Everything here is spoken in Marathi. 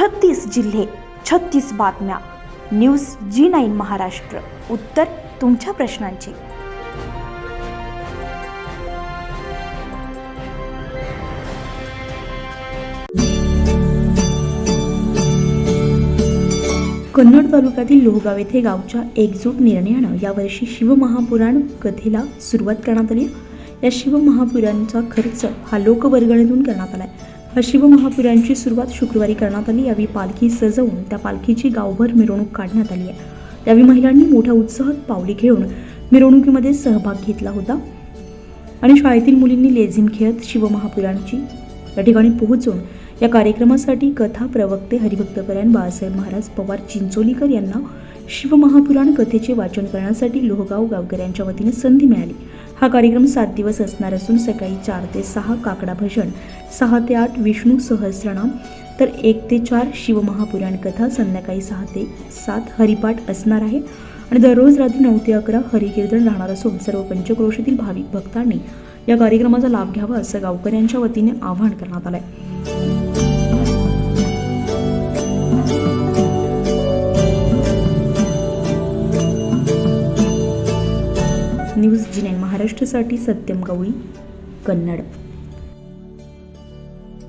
छत्तीस जिल्हे छत्तीस बातम्या. News G nine Maharashtra. उत्तर तुमच्या प्रश्नांची. कन्नड तालुक्यातील लोहगाव येथे गावच्या एकजूट निर्णयानं यावर्षी शिवमहापुराण कथेला सुरुवात करण्यात आली या शिवमहापुराणचा खर्च हा लोकवर्गणीतून करण्यात आला आहे शिवमहापुरांची सुरुवात शुक्रवारी करण्यात आली. यावेळी पालखी सजवून त्या पालखीची गावभर मिरवणूक काढण्यात आली आहे. त्यावेळी महिलांनी मोठ्या उत्साहात पावली घेऊन मिरवणुकीमध्ये सहभाग घेतला होता. आणि शाळेतील मुलींनी लेझिम खेळत शिवमहापुरांची या ठिकाणी पोहोचून या कार्यक्रमासाठी कथा प्रवक्ते हरिभक्तपरायण बाळासाहेब महाराज पवार चिंचोलीकर यांना शिवमहापुराण कथेचे वाचन करण्यासाठी लोहगाव गावकऱ्यांच्या वतीने संधी मिळाली. हा कार्यक्रम सात दिवस असणार असून सकाळी चार ते सहा काकडा भजन सहा ते आठ विष्णू सहस्रनाम तर एक ते चार शिवमहापुराण कथा संध्याकाळी सहा ते सात हरिपाठ असणार आहे. आणि दररोज रात्री नऊ ते अकरा हरिकीर्तन राहणार असून सर्व पंचक्रोशातील भाविक भक्तांनी या कार्यक्रमाचा लाभ घ्यावा असं गावकऱ्यांच्या वतीने आवाहन करण्यात आलं आहे न्यूज जी महाराष्ट्रासाठी सत्यम गवळी कन्नड.